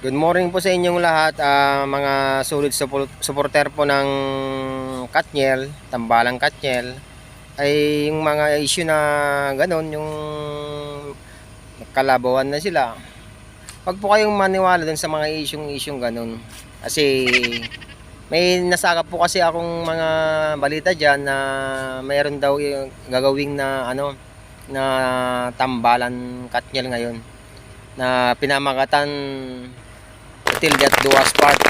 Good morning po sa inyong lahat, ah, mga solid support, supporter po ng Katniel, Tambalang Katniel. Ay yung mga issue na ganun, yung kalabawan na sila. Huwag po kayong maniwala dun sa mga issue-issue ganun. Kasi may nasakap po kasi akong mga balita dyan na mayroon daw yung gagawing na ano na tambalan Katniel ngayon na pinamagatan Hotel at Duas Park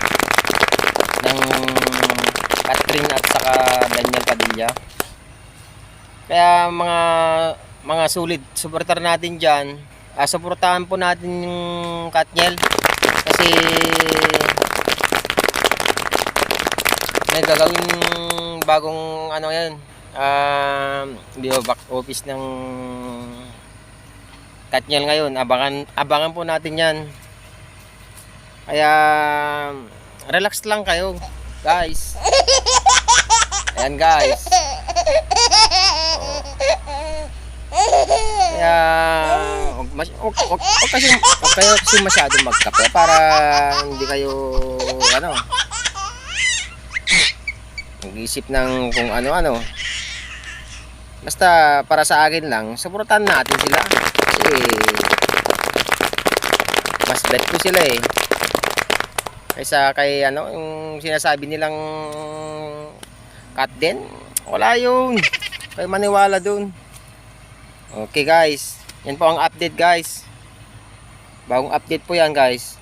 ng Catherine at saka Daniel Padilla. Kaya mga mga sulit supporter natin diyan, ah, suportahan po natin yung Katniel kasi may gagawin bagong ano yan um, bio back office ng Katniel ngayon abangan abangan po natin yan kaya relax lang kayo guys. Ayan guys. Kaya wag, mas, wag, wag, wag kasi wag kayo kasi masyado magkape para hindi kayo ano mag-isip ng kung ano-ano. Basta para sa akin lang supportan natin sila. Kasi mas bet ko sila eh kaysa kay ano yung sinasabi nilang cut din wala yung kay maniwala dun. Okay guys. Yan po ang update guys. Bagong update po yan guys